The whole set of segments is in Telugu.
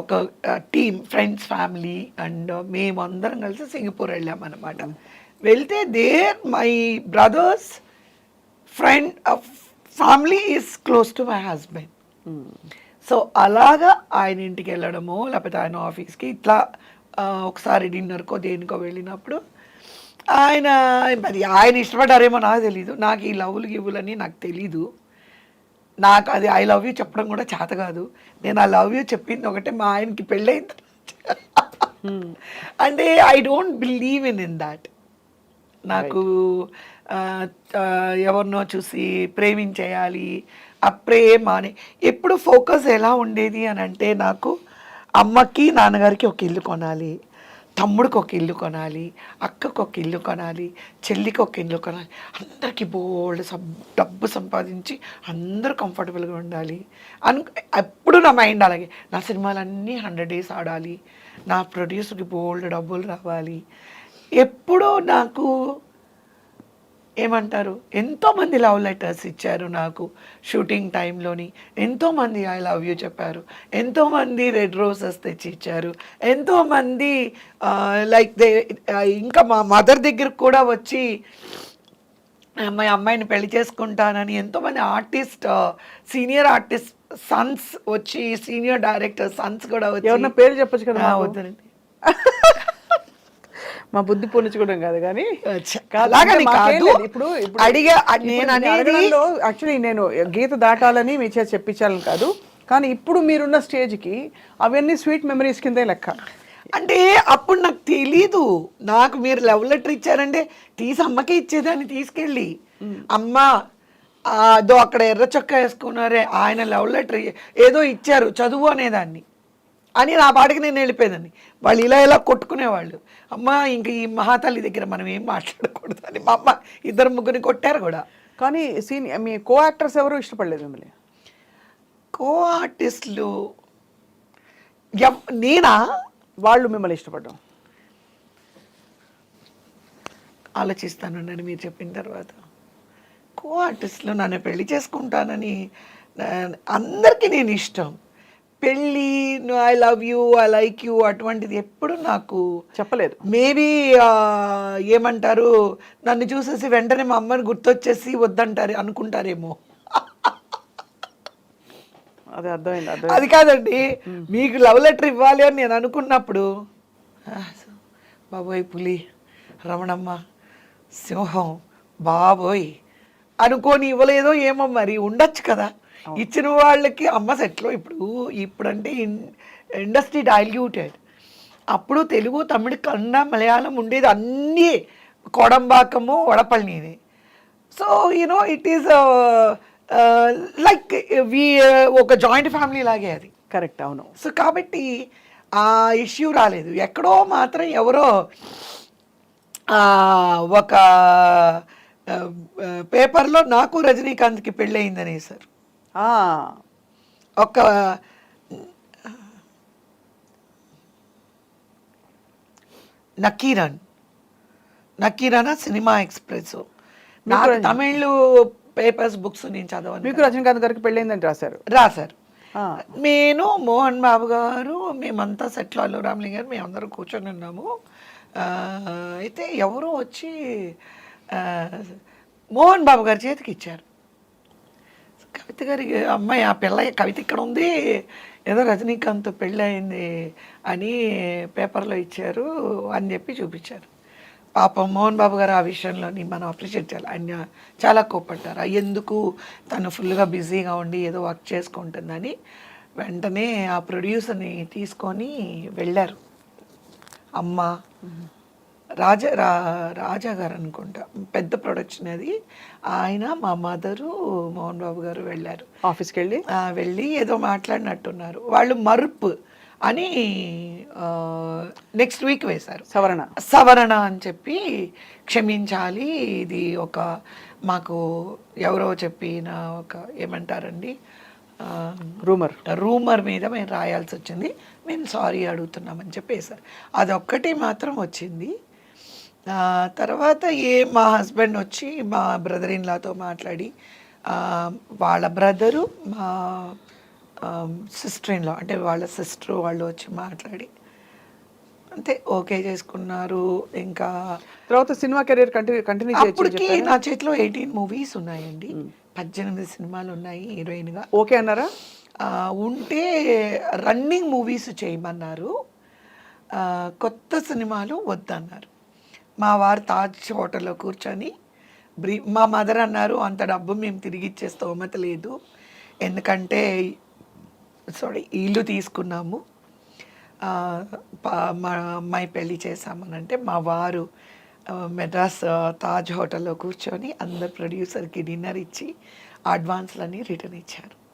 ఒక టీమ్ ఫ్రెండ్స్ ఫ్యామిలీ అండ్ మేమందరం కలిసి సింగపూర్ వెళ్ళామన్నమాట. వెళ్తే there my brother's friend family is close to my husband. So అలాగా ఆయన ఇంటికి వెళ్ళడమో లేకపోతే ఆయన ఆఫీస్కి ఇట్లా ఒకసారి డిన్నర్కో దేనికో వెళ్ళినప్పుడు ఆయన మరి ఆయన ఇష్టపడ్డారేమో నాకు తెలీదు. నాకు ఈ లవ్లు గివ్వులని నాకు తెలీదు. నాకు అది ఐ లవ్ యూ చెప్పడం కూడా చేత కాదు. నేను ఆ లవ్ యూ చెప్పింది ఒకటే మా ఆయనకి పెళ్ళైన అంటే I don't believe in in that నాకు ఎవరినో చూసి ప్రేమించేయాలి ఆ ప్రేమ అని ఎప్పుడు ఫోకస్ ఎలా ఉండేది అని అంటే నాకు అమ్మకి నాన్నగారికి ఒక ఇల్లు కొనాలి. తమ్ముడికి ఒక ఇల్లు కొనాలి అక్కకు ఒక ఇల్లు కొనాలి చెల్లికి ఒక ఇల్లు కొనాలి. అందరికీ బోల్డ్ సబ్ డబ్బు సంపాదించి అందరూ కంఫర్టబుల్గా ఉండాలి. అను ఎప్పుడు నా మైండ్ అలాగే నా సినిమాలన్నీ హండ్రెడ్ డేస్ ఆడాలి. నా ప్రొడ్యూసర్కి బోల్డ్ డబ్బులు రావాలి. ఎప్పుడూ నాకు ఏమంటారు? ఎంతోమంది లవ్ లెటర్స్ ఇచ్చారు నాకు షూటింగ్ టైంలోని. ఎంతోమంది ఐ లవ్ యూ చెప్పారు. ఎంతోమంది రెడ్ రోజెస్ తెచ్చి ఇచ్చారు. ఎంతోమంది లైక్ దే ఇంకా మా మదర్ దగ్గరకు కూడా వచ్చి మా అమ్మాయిని పెళ్ళి చేసుకుంటానని ఎంతోమంది ఆర్టిస్ట్ సీనియర్ ఆర్టిస్ట్ సన్స్ వచ్చి సీనియర్ డైరెక్టర్ సన్స్ కూడా వచ్చి పేరు చెప్పొచ్చు కదా? వద్దండి మా బుద్ధి పొన్నించుకోవడం కాదు కానీ కాదు. ఇప్పుడు అడిగా- నేను అనేది- యాక్చువల్లీ నేను గీత దాటాలని మీ చేసి చెప్పించాలని కాదు. కానీ ఇప్పుడు మీరున్న స్టేజ్కి అవన్నీ స్వీట్ మెమరీస్ కిందే లెక్క. అంటే అప్పుడు నాకు తెలీదు. నాకు మీరు లవ్ లెటర్ ఇచ్చారంటే తీసి అమ్మకే ఇచ్చేదాన్ని తీసుకెళ్ళి. అమ్మ అదో అక్కడ ఎర్ర చొక్కా వేసుకున్నారే ఆయన లవ్ లెటర్ ఏదో ఇచ్చారు చదువు అనేదాన్ని. అని నా పాటికి నేను వెళ్ళిపోయేదాన్ని వాళ్ళు ఇలా ఇలా కొట్టుకునేవాళ్ళు. అమ్మ ఇంక ఈ మహాతల్లి దగ్గర మనం ఏం మాట్లాడకూడదు అని మా అమ్మ ఇద్దరు ముగ్గురిని కొట్టారు కూడా. కానీ సీనియర్ మీ కో యాక్టర్స్ ఎవరు ఇష్టపడలేదు మిమ్మల్ని? కో ఆర్టిస్టులు నేనా? వాళ్ళు మిమ్మల్ని ఇష్టపడ్డం. ఆలోచిస్తానండి మీరు చెప్పిన తర్వాత. కో ఆర్టిస్ట్లో నన్ను పెళ్ళి చేసుకుంటానని అందరికీ నేను ఇష్టం. పెళ్ళి I love you I like you అటువంటిది ఎప్పుడు నాకు చెప్పలేదు. మేబీ ఏమంటారు నన్ను చూసేసి వెంటనే మా అమ్మని గుర్తొచ్చేసి వద్దంటారు అనుకుంటారేమో. అదే అర్థమైంది అది కాదండి మీకు లవ్ లెటర్ ఇవ్వాలి అని నేను అనుకున్నప్పుడు "ఆ, బాబోయ్ పులి రమణమ్మ సింహం బాబోయ్ అనుకోని ఇవ్వలేదో ఏమో మరి ఉండొచ్చు కదా. ఇచ్చిన వాళ్ళకి అమ్మ సెట్లో ఇప్పుడు ఇప్పుడంటే ఇండస్ట్రీ డైల్యూటెడ్. అప్పుడు తెలుగు తమిళ కన్నడ మలయాళం ఉండేది అన్నీ Kodambakkam వడపల్లిని so you know it is like we ఒక జాయింట్ ఫ్యామిలీ లాగే అది. కరెక్ట్ అవును. సో కాబట్టి ఆ ఇష్యూ రాలేదు. ఎక్కడో మాత్రం ఎవరో ఒక పేపర్లో నాకు రజనీకాంత్కి పెళ్ళయిందని సార్ ఆ, ఒక నకీరన్. నకీరన్ సినిమా ఎక్స్ప్రెస్ నాకు తమిళ్ పేపర్స్ బుక్స్ నేను చదవను మీకు రజనీకాంత్ గారికి పెళ్ళైందని రాశారు రాశారు నేను మోహన్ బాబు గారు మేమంతా సెట్లో అల్లు రామలింగ గారు మేమందరం కూర్చొని ఉన్నాము. అయితే ఎవరో వచ్చి మోహన్ బాబు గారి చేతికి ఇచ్చారు. కవిత గారి అమ్మాయి ఆ పిల్ల కవిత ఇక్కడ ఉంది. ఏదో రజనీకాంత్ పెళ్ళి అయింది అని పేపర్లో ఇచ్చారు అని చెప్పి చూపించారు. పాపం మోహన్ బాబు గారు ఆ విషయంలోని మనం అప్రిషియేట్ చేయాలి. ఆయన చాలా కోపడ్డారు ఎందుకు తను ఫుల్గా బిజీగా ఉండి ఏదో వర్క్ చేసుకుంటుందని వెంటనే ఆ ప్రొడ్యూసర్ని తీసుకొని వెళ్ళారు. అమ్మ రాజా రా రాజా గారు అనుకుంటా. పెద్ద ప్రొడక్షన్ అది. ఆయన మా మదరు మోహన్ బాబు గారు వెళ్ళారు. ఆఫీస్కి వెళ్ళి? వెళ్ళి ఏదో మాట్లాడినట్టున్నారు. వాళ్ళు మరుపు అని నెక్స్ట్ వీక్ వేశారు. సవరణ. సవరణ అని చెప్పి క్షమించాలి. ఇది ఒక మాకు ఎవరో చెప్పిన ఒక ఏమంటారండి? రూమర్ రూమర్ మీద మేము రాయాల్సి వచ్చింది. మేము సారీ అడుగుతున్నామని చెప్పేశారు. అదొక్కటి మాత్రం వచ్చింది. తర్వాత ఏ మా హస్బెండ్ వచ్చి మా బ్రదర్ ఇన్లాతో మాట్లాడి వాళ్ళ బ్రదరు మా సిస్టర్ ఇన్లో అంటే వాళ్ళ సిస్టర్ వాళ్ళు వచ్చి మాట్లాడి అంతే ఓకే చేసుకున్నారు. ఇంకా తర్వాత సినిమా కెరీర్ కంటిన్యూ కంటిన్యూ అప్పటికి నా చేతిలో ఎయిటీన్ మూవీస్ ఉన్నాయండి. పద్దెనిమిది సినిమాలు ఉన్నాయి హీరోయిన్గా. ఓకే అన్నారా? ఉంటే రన్నింగ్ మూవీస్ చేయమన్నారు. కొత్త సినిమాలు వద్దన్నారు. మా వారు తాజ్ హోటల్లో కూర్చొని బ్రీ మా మదర్ అన్నారు అంత డబ్బు మేము తిరిగి ఇచ్చే స్తోమత లేదు. ఎందుకంటే సారీ ఇల్లు తీసుకున్నాము. పా- మా అమ్మాయి పెళ్ళి చేశామనంటే మా వారు మెడ్రాస్ తాజ్ హోటల్లో కూర్చొని అందరు ప్రొడ్యూసర్కి డిన్నర్ ఇచ్చి అడ్వాన్స్లన్నీ రిటర్న్ ఇచ్చారు.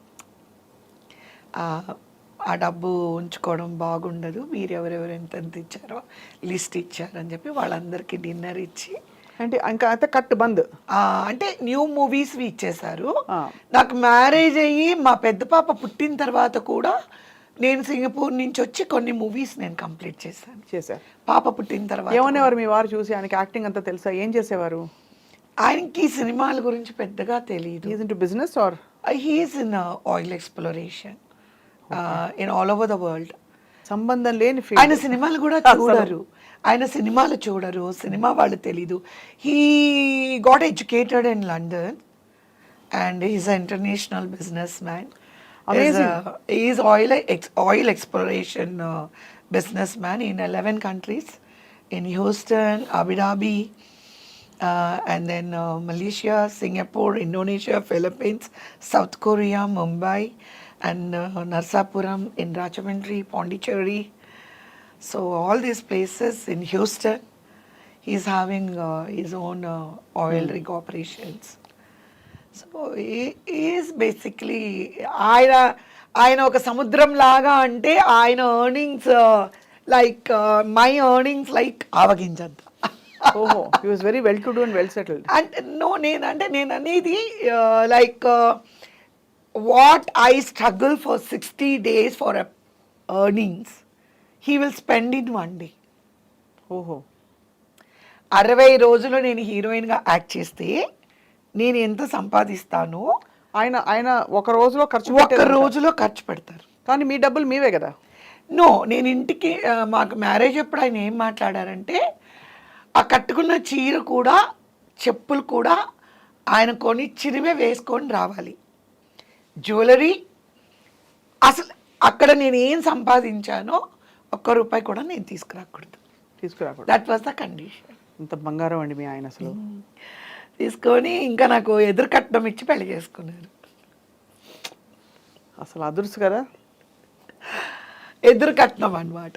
ఆ డబ్బు ఉంచుకోవడం బాగుండదు. మీరు ఎవరెవరు ఎంత ఎంత ఇచ్చారో లిస్ట్ ఇచ్చారని చెప్పి వాళ్ళందరికీ డిన్నర్ ఇచ్చి అంటే ఇంకా అయితే కట్ బంద్. అంటే న్యూ మూవీస్ ఇచ్చేశారు. నాకు మ్యారేజ్ అయ్యి మా పెద్ద పాప పుట్టిన తర్వాత కూడా నేను సింగపూర్ నుంచి వచ్చి కొన్ని మూవీస్ నేను కంప్లీట్ చేశాను. చేశారు. పాప పుట్టిన తర్వాత ఏమనేవారు మీ వారు చూసి? ఆయనకి యాక్టింగ్ అంతా తెలుసా? ఏం చేసేవారు? ఆయనకి సినిమాల గురించి పెద్దగా తెలియదు is into business or he's in oil exploration in all over the world సంబంధం లేని ఆయన ఫీల్డ్ సినిమాలు కూడా చూడరు. ఆయన సినిమాలు చూడరు. సినిమా వాళ్ళు తెలీదు. He got educated in London and is international business man Amazing. Is oil oil exploration business man in eleven countries in Houston Abu Dhabi and then uh, Malaysia, Singapore, Indonesia, Philippines, South Korea, Mumbai, and uh, Narsapuram in Rajahmundry, Pondicherry. So all these places in Houston, he's having uh, his own uh, oil rig operations. So is basically ఆయన ఆయన ఒక సముద్రం లాగా అంటే ఆయన earnings like my earnings like ఆవగించంత very well to do and well settled అంటే నో నేను అంటే నేను అనేది like what I struggle for sixty days for earnings he will spend in one day ఓహో. అరవై రోజులు నేను హీరోయిన్గా యాక్ట్ చేస్తే నేను ఎంత సంపాదిస్తానో ఆయన ఆయన ఒక రోజులో ఖర్చు ఒక. రోజులో ఖర్చు పెడతారు. కానీ మీ డబ్బులు మీవే కదా? నో నేను ఇంటికి ఆ, మాకు మ్యారేజ్ అప్పుడు ఆయన ఏం మాట్లాడారంటే ఆ కట్టుకున్న చీర కూడా చెప్పులు కూడా ఆయన కొనిచ్చినవే వేసుకొని రావాలి. జ్యువెలరీ. అసలు అక్కడ నేను ఏం సంపాదించానో ఒక్క రూపాయి కూడా నేను తీసుకురాకూడదు. తీసుకురాకూడదు. దట్ వాజ్ ద కండిషన్ ఇంత బంగారం అండి మీ ఆయన అసలు. తీసుకొని ఇంకా నాకు ఎదురు కట్నం ఇచ్చి పెళ్ళి చేసుకున్నారు. అసలు అదుర్సు కదా. ఎదురు కట్నం అన్నమాట.